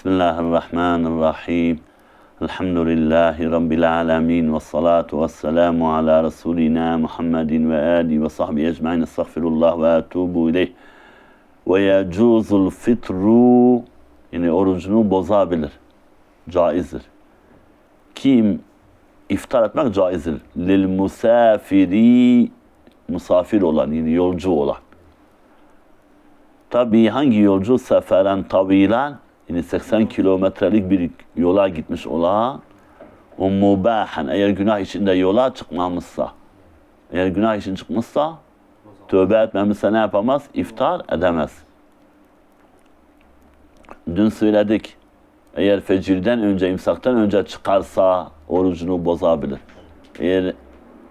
Bismillahirrahmanirrahim. Elhamdülillahi Rabbil alemin. Ve salatu ve selamu ala Resulina Muhammedin ve ali ve sahbihi ecmain. Estağfirullah ve etubu ileyh. Ve yecuzul fitru yani orucunu bozabilir. Caizdir. Kim iftar etmek caizdir. Lil musafiri musafir olan yani yolcu olan. Tabii hangi yolcu seferen tavilen yani 80 kilometrelik bir yola gitmiş olan o mubahen eğer günah içinde yola çıkmamışsa eğer günah için çıkmışsa tövbe etmemişse ne yapamaz? İftar edemez. Dün söyledik. Eğer fecirden önce, imsaktan önce çıkarsa orucunu bozabilir. Eğer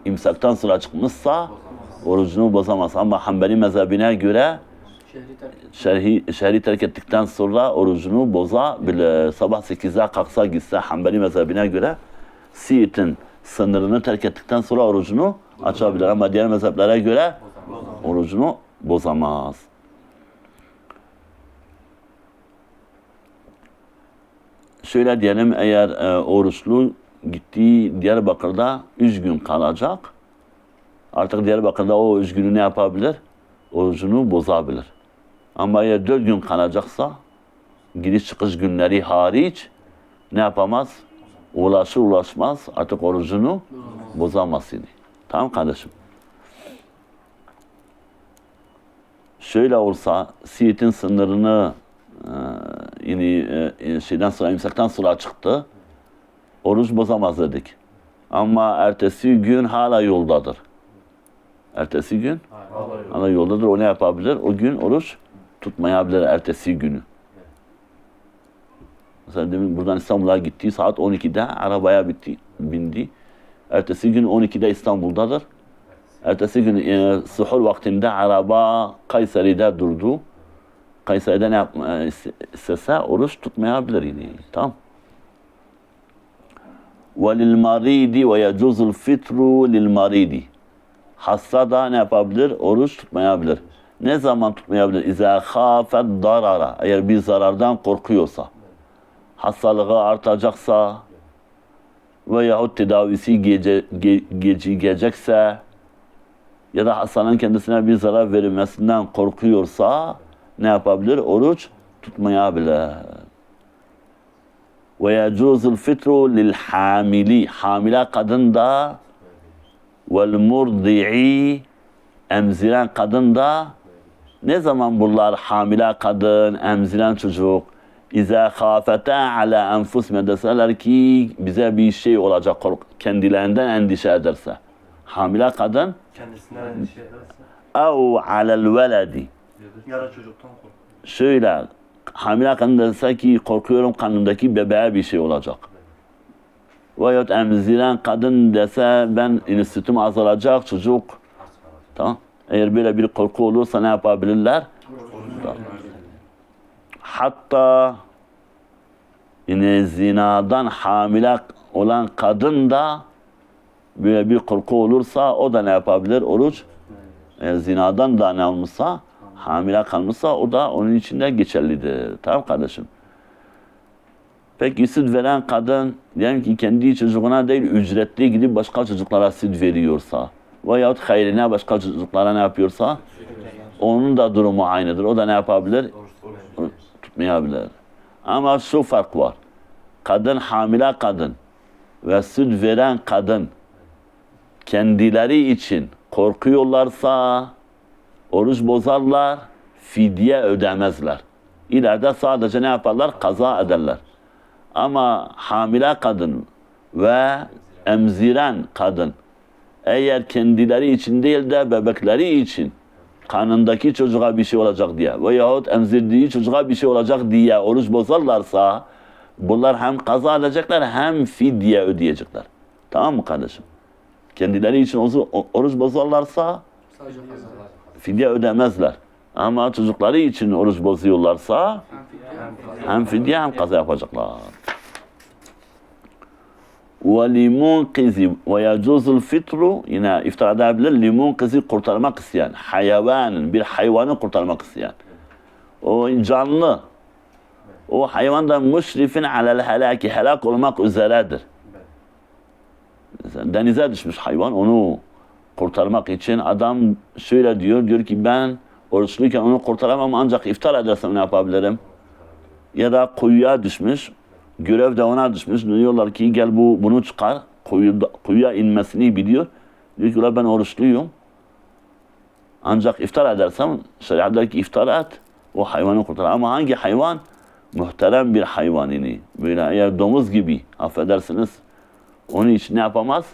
imsaktan sonra çıkmışsa orucunu bozamaz. Ama Hanbeli mezhebine göre Şerhi, şehri terk ettikten sonra orucunu bozabilir. Sabah 8'de kalksa gitse Hanbeli mezhebine göre Siirt'in sınırını terk ettikten sonra orucunu açabilir. Ama diğer mezheplere göre orucunu bozamaz. Şöyle diyelim eğer e, oruçlu gittiği Diyarbakır'da 3 gün kalacak. Artık Diyarbakır'da o 3 günü ne yapabilir? Orucunu bozabilir. Ama eğer 4 gün kalacaksa giriş çıkış günleri hariç ne yapamaz? Ulaşır ulaşmaz artık orucunu bozamaz yine. Tamam kardeşim. Şöyle olsa Siirt'in sınırını e, yine e, şeyden sonra imsaktan sonra çıktı. Oruç bozamaz dedik. Ama ertesi gün hala yoldadır. Ertesi gün hala yoldadır. O ne yapabilir? O gün oruç tutmayabilir ertesi günü. Mesela demin buradan İstanbul'a gitti. Saat 12'de arabaya bitti, bindi. Ertesi gün 12'de İstanbul'dadır. Ertesi gün e, suhur vaktinde araba Kayseri'de durdu. Kayseri'de ne yapma e, istese oruç tutmayabilir yine. Tamam. وَلِلْمَرِيدِ وَيَجُزُ الْفِطْرُ لِلْمَرِيدِ Hasta da ne yapabilir? Oruç tutmayabilir. Ne zaman tutmayabilir? İzâ khâfet darara. Eğer bir zarardan korkuyorsa, hastalığı artacaksa veyahut tedavisi gece, ge, gecikecekse ya da hastanın kendisine bir zarar verilmesinden korkuyorsa ne yapabilir? Oruç tutmayabilir. Ve yecuzul fitru lil hamili. Hamile kadın da vel murdi'i emziren kadın da ne zaman bunlar hamile kadın, emziren çocuk İza khafete ala enfusime deseler ki bize bir şey olacak kork kendilerinden endişe ederse. Hamile kadın Kendisinden endişe ederse ev alel veledi yara çocuktan korkar. şöyle hamile kadın dese ki korkuyorum kanımdaki bebeğe bir şey olacak. Veyahut emziren kadın dese ben insütüm azalacak çocuk. Tamam. Eğer böyle bir korku olursa ne yapabilirler? Hatta yine zinadan hamile olan kadın da böyle bir korku olursa o da ne yapabilir? Oruç eğer zinadan da ne olmuşsa hamile kalmışsa o da onun için de geçerlidir. Tamam kardeşim. Peki süt veren kadın diyelim ki kendi çocuğuna değil ücretli gidip başka çocuklara süt veriyorsa veyahut hayrine başka çocuklara ne yapıyorsa onun da durumu aynıdır. O da ne yapabilir? Tutmayabilir. Ama şu fark var. Kadın hamile kadın ve süt veren kadın kendileri için korkuyorlarsa oruç bozarlar, fidye ödemezler. İleride sadece ne yaparlar? Kaza ederler. Ama hamile kadın ve emziren kadın eğer kendileri için değil de bebekleri için kanındaki çocuğa bir şey olacak diye veyahut emzirdiği çocuğa bir şey olacak diye oruç bozarlarsa bunlar hem kaza edecekler hem fidye ödeyecekler. Tamam mı kardeşim? Kendileri için oruç- oruç bozarlarsa fidye ödemezler. Ama çocukları için oruç bozuyorlarsa hem fidye hem kaza yapacaklar. وَلِمُنْقِذِ وَيَجُوزُ الْفِطْرُ Yine iftar edebilir. لِمُنْقِذِ kurtarmak isteyen. Hayvanın, bir hayvanı kurtarmak isteyen. O canlı. O hayvan da müşrifin alel helaki helak olmak üzeredir. Mesela denize düşmüş hayvan onu kurtarmak için adam şöyle diyor diyor ki ben oruçluyken onu kurtaramam ancak iftar edersem ne yapabilirim? Ya da kuyuya düşmüş görev de ona düşmüş diyorlar ki gel bu bunu çıkar kuyuda, kuyuya inmesini biliyor. Diyor ki "Ulan ben oruçluyum. Ancak iftar edersem şeriat der ki iftar et o hayvanı kurtar. Ama hangi hayvan? Muhterem bir hayvan ini. Böyle eğer domuz gibi affedersiniz onun için ne yapamaz?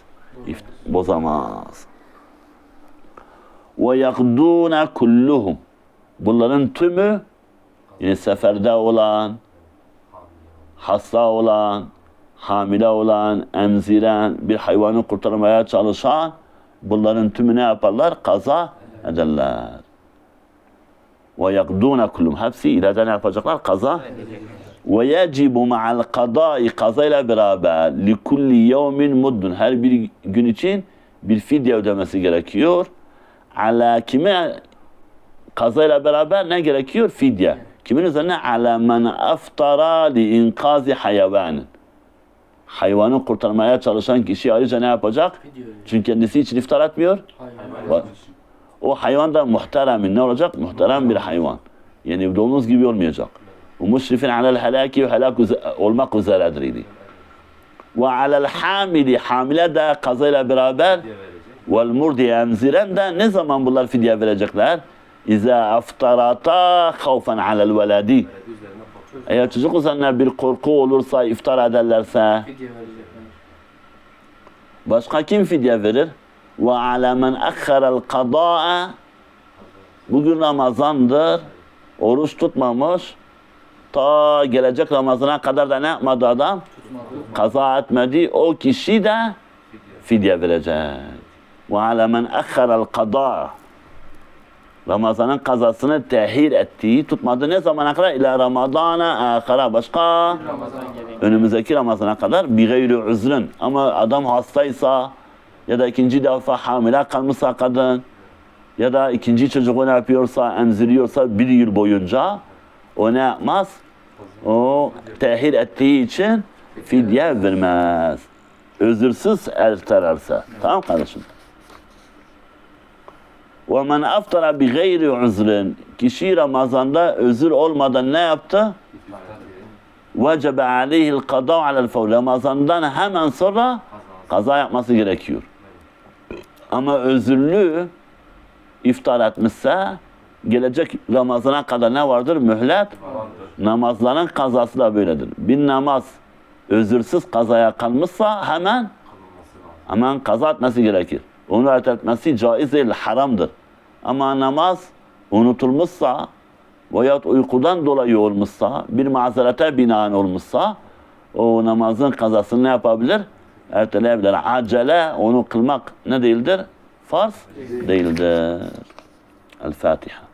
İft- bozamaz. Ve yakdûne kulluhum. Bunların tümü yine seferde olan, hasta olan, hamile olan, emziren, bir hayvanı kurtarmaya çalışan bunların tümü ne yaparlar? Kaza ederler. Ve yakdûne kullum. Hepsi ileride ne yapacaklar? Kaza ve yecibu ma'al kadai kazayla beraber li kulli yevmin muddun her bir gün için bir fidye ödemesi gerekiyor. Ala kime kazayla beraber ne gerekiyor? Fidye. Kimin üzerine? Ala men aftara li inkazi hayvanin. Hayvanı kurtarmaya çalışan kişi ayrıca ne yapacak? Çünkü kendisi için iftar etmiyor. Hayvan. O hayvan da muhteremin ne olacak? Muhterem bir hayvan. Yani domuz gibi olmayacak. Helaki ve helak üze- olmak üzeredir idi. Ve alel hamili hamile de kazayla beraber vel murdi emziren de ne zaman bunlar fidye verecekler? İza aftarata havfen alel veledi. Eğer çocuk üzerine bir korku olursa iftar ederlerse. Başka kim fidye verir? Ve ala men akhara'l kadaa Bugün Ramazandır. Oruç tutmamış. Ta gelecek Ramazana kadar da ne yapmadı adam? Kaza etmedi. O kişi de fidye verecek. Ve ala men akhara'l kadaa Ramazan'ın kazasını tehir ettiği tutmadı ne zamana kadar? İla Ramazana ahara başka önümüzdeki Ramazan'a kadar bir gayri üzrün. Ama adam hastaysa ya da ikinci defa hamile kalmışsa kadın ya da ikinci çocuğu yapıyorsa, emziriyorsa bir yıl boyunca o ne yapmaz? O tehir ettiği için fidye vermez. Özürsüz ertelerse. Tamam kardeşim? وَمَنْ اَفْتَرَ بِغَيْرِ عُزْرٍ Kişi Ramazan'da özür olmadan ne yaptı? vecebe aleyhil kada alel fevr. Ramazan'dan hemen sonra kaza yapması gerekiyor. Ama özürlü iftar etmişse gelecek Ramazan'a kadar ne vardır? Mühlet. Namazların kazası da böyledir. Bir namaz özürsüz kazaya kalmışsa hemen hemen kaza etmesi gerekir. Onu etmesi caiz değil, haramdır. Ama namaz unutulmuşsa veyahut uykudan dolayı olmuşsa, bir mazerete binaen olmuşsa o namazın kazasını ne yapabilir? Erteleyebilir. Acele onu kılmak ne değildir? Farz değildir. El Fatiha.